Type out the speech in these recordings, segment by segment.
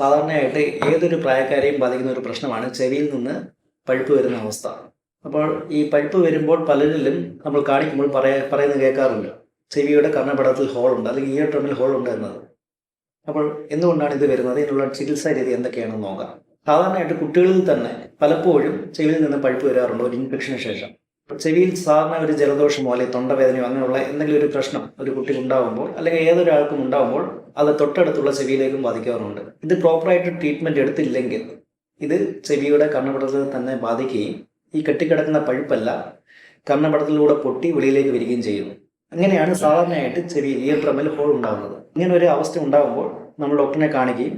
സാധാരണയായിട്ട് ഏതൊരു പ്രായക്കാരെയും ബാധിക്കുന്ന ഒരു പ്രശ്നമാണ് ചെവിയിൽ നിന്ന് പഴുപ്പ് വരുന്ന അവസ്ഥ. അപ്പോൾ ഈ പഴുപ്പ് വരുമ്പോൾ പലരിലും നമ്മൾ കാണിക്കുമ്പോൾ പറയ പറയുന്നത് കേൾക്കാറുണ്ട്. ചെവിയുടെ കർണപടത്തിൽ ഹോളുണ്ട് അല്ലെങ്കിൽ ഇയർ ഡ്രമ്മിൽ ഹോളുണ്ട് എന്നത്. അപ്പോൾ എന്തുകൊണ്ടാണ് ഇത് വരുന്നത്? ഇതിനുള്ള ചികിത്സാ രീതി എന്തൊക്കെയാണെന്ന് നോക്കാം. സാധാരണയായിട്ട് കുട്ടികളിൽ തന്നെ പലപ്പോഴും ചെവിയിൽ നിന്ന് പഴുപ്പ് വരാറുണ്ട് ഒരു ഇൻഫെക്ഷന് ശേഷം. ചെവിയിൽ സാധാരണ ഒരു ജലദോഷമോ അല്ലെങ്കിൽ തൊണ്ടവേദനയോ അങ്ങനെയുള്ള എന്തെങ്കിലും ഒരു പ്രശ്നം ഒരു കുട്ടിക്ക് ഉണ്ടാകുമ്പോൾ അല്ലെങ്കിൽ ഏതൊരാൾക്കും ഉണ്ടാകുമ്പോൾ അത് തൊട്ടടുത്തുള്ള ചെവിയിലേക്കും ബാധിക്കാറുണ്ട്. ഇത് പ്രോപ്പറായിട്ട് ട്രീറ്റ്മെന്റ് എടുത്തില്ലെങ്കിൽ ഇത് ചെവിയുടെ കണ്ണപടത്തിൽ തന്നെ ബാധിക്കുകയും ഈ കെട്ടിക്കിടക്കുന്ന പഴുപ്പല്ല കണ്ണപടത്തിലൂടെ പൊട്ടി വെളിയിലേക്ക് വരികയും ചെയ്യുന്നു അങ്ങനെയാണ് സാധാരണയായിട്ട് ചെവിയിൽ ഇയർ ഡ്രമ്മിൽ ഹോൾ ഉണ്ടാകുന്നത് ഇങ്ങനെ ഒരു അവസ്ഥ ഉണ്ടാകുമ്പോൾ നമ്മൾ ഡോക്ടറിനെ കാണിക്കുകയും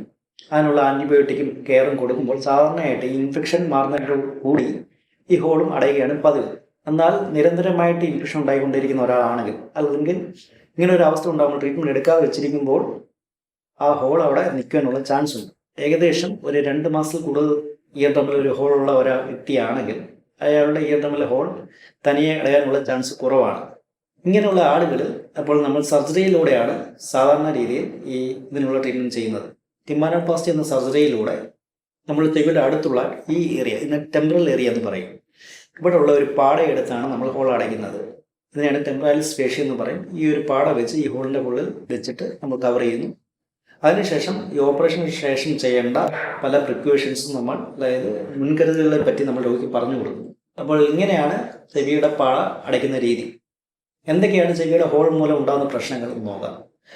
അതിനുള്ള ആന്റിബയോട്ടിക്കും കെയറും കൊടുക്കുമ്പോൾ സാധാരണയായിട്ട് ഇൻഫെക്ഷൻ മാറുന്നതിനോട് കൂടി ഈ ഹോളും അടയുകയാണ് പതിവ്. എന്നാൽ നിരന്തരമായിട്ട് ഇൻഫെക്ഷൻ ഉണ്ടായിക്കൊണ്ടിരിക്കുന്ന ഒരാളാണെങ്കിൽ അല്ലെങ്കിൽ ഇങ്ങനെ ഒരു അവസ്ഥ ഉണ്ടാകുമ്പോൾ ട്രീറ്റ്മെന്റ് എടുക്കാതെ വെച്ചിരിക്കുമ്പോൾ ആ ഹോൾ അവിടെ നിൽക്കാനുള്ള ചാൻസ് ഉണ്ട്. ഏകദേശം ഒരു രണ്ട് മാസത്തിൽ കൂടുതൽ ഇയർ തമ്മിൽ ഒരു ഹോൾ ഉള്ള ഒരു വ്യക്തിയാണെങ്കിൽ അയാളുടെ ഇയർ തമ്മിൽ ഹോൾ തനിയെ അടയാനുള്ള ചാൻസ് കുറവാണ്. ഇങ്ങനെയുള്ള ആളുകൾ അപ്പോൾ നമ്മൾ സർജറിയിലൂടെയാണ് സാധാരണ രീതിയിൽ ഈ ഇതിനുള്ള ട്രീറ്റ്മെന്റ് ചെയ്യുന്നത്. ടിമാനോപ്ലാസ്റ്റി എന്ന സർജറിയിലൂടെ നമ്മൾ ചെവിയുടെ അടുത്തുള്ള ഈ ഏരിയ ഇന്ന് ടെമ്പറൽ ഏരിയ എന്ന് പറയും. ഇവിടെ ഉള്ള ഒരു പാടയെടുത്താണ് നമ്മൾ ഹോൾ അടയ്ക്കുന്നത്. ഇതിനെയാണ് ടെമ്പറാലി സ്പേഷ്യൽ എന്ന് പറയും. ഈ ഒരു പാട വെച്ച് ഈ ഹോളിന്റെ ഉള്ളിൽ വെച്ചിട്ട് നമ്മൾ കവർ ചെയ്യുന്നു. അതിനുശേഷം ഈ ഓപ്പറേഷന് ശേഷം ചെയ്യേണ്ട പല പ്രിക്വേഷൻസും നമ്മൾ അതായത് മുൻകരുതലുകളെ പറ്റി നമ്മൾ രോഗിക്ക് പറഞ്ഞു കൊടുക്കുന്നു. അപ്പോൾ ഇങ്ങനെയാണ് ചെവിയുടെ പാട അടയ്ക്കുന്ന രീതി. എന്തൊക്കെയാണ് ചെവിയുടെ ഹോൾ മൂലം ഉണ്ടാകുന്ന പ്രശ്നങ്ങൾ നോക്കാം.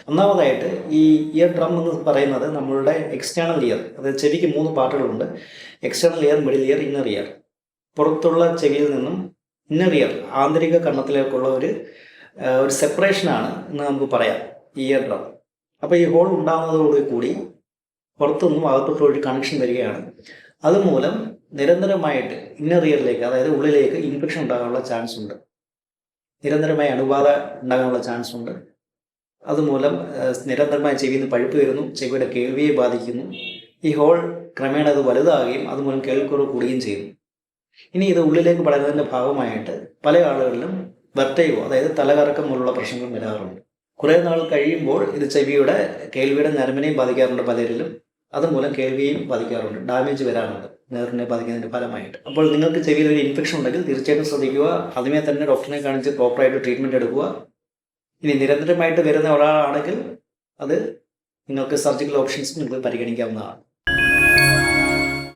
ഒന്നാമതായിട്ട് ഈ ഇയർ ഡ്രം എന്ന് പറയുന്നത് നമ്മളുടെ എക്സ്റ്റേണൽ ഇയർ അതായത് ചെവിക്ക് മൂന്ന് പാർട്ടുകളുണ്ട് external ear middle ear inner ear പുറത്തുള്ള ചെവിയിൽ നിന്നും ഇന്നർ ഇയർ ആന്തരിക കണ്ണത്തിലേക്കുള്ള ഒരു ഒരു സെപ്പറേഷനാണ് എന്ന് നമുക്ക് പറയാം ഇയർ ഡ്രം അപ്പോൾ ഈ ഹോൾ ഉണ്ടാകുന്നതോടു കൂടി പുറത്തുനിന്നും അകത്തോട്ടുള്ള ഒരു കണക്ഷൻ വരികയാണ്. അതുമൂലം നിരന്തരമായിട്ട് ഇന്നർ ഇയറിലേക്ക് അതായത് ഉള്ളിലേക്ക് ഇൻഫെക്ഷൻ ഉണ്ടാകാനുള്ള ചാൻസ് ഉണ്ട്. നിരന്തരമായി അണുബാധ ഉണ്ടാകാനുള്ള ചാൻസ് ഉണ്ട്. അതുമൂലം നിരന്തരമായി ചെവിയിൽ നിന്ന് പഴുപ്പ് വരുന്നു ചെവിയുടെ കേൾവിയെ ബാധിക്കുന്നു. ഈ ഹോൾ ക്രമേണ അത് വലുതാകുകയും അതുമൂലം കേൾക്കുറവ് കൂടുകയും ചെയ്യുന്നു. ഇനി ഇത് ഉള്ളിലേക്ക് പടരുന്നതിന്റെ ഭാഗമായിട്ട് പല ആളുകളിലും വെർട്ടയോ അതായത് തലകറക്കം പോലുള്ള പ്രശ്നങ്ങളും വരാറുണ്ട്. കുറേ നാൾ കഴിയുമ്പോൾ ഇത് ചെവിയുടെ കേൾവിയുടെ നരമ്പിനെയും ബാധിക്കാറുണ്ട് പലരിലും. അതുമൂലം കേൾവിയെയും ബാധിക്കാറുണ്ട് ഡാമേജ് വരാറുണ്ട് നേറിനെ ബാധിക്കുന്നതിന്റെ ഫലമായിട്ട്. അപ്പോൾ നിങ്ങൾക്ക് ചെവിയിൽ ഒരു ഇൻഫെക്ഷൻ ഉണ്ടെങ്കിൽ തീർച്ചയായിട്ടും ശ്രദ്ധിക്കുക ആദ്യമേ തന്നെ ഡോക്ടറിനെ കാണിച്ച് പ്രോപ്പറായിട്ട് ട്രീറ്റ്മെന്റ് എടുക്കുക. ഇനി നിരന്തരമായിട്ട് വരുന്ന ഒരാളാണെങ്കിൽ അത് നിങ്ങൾക്ക് സർജിക്കൽ ഓപ്ഷൻസ് നിങ്ങൾക്ക് പരിഗണിക്കാവുന്നതാണ്.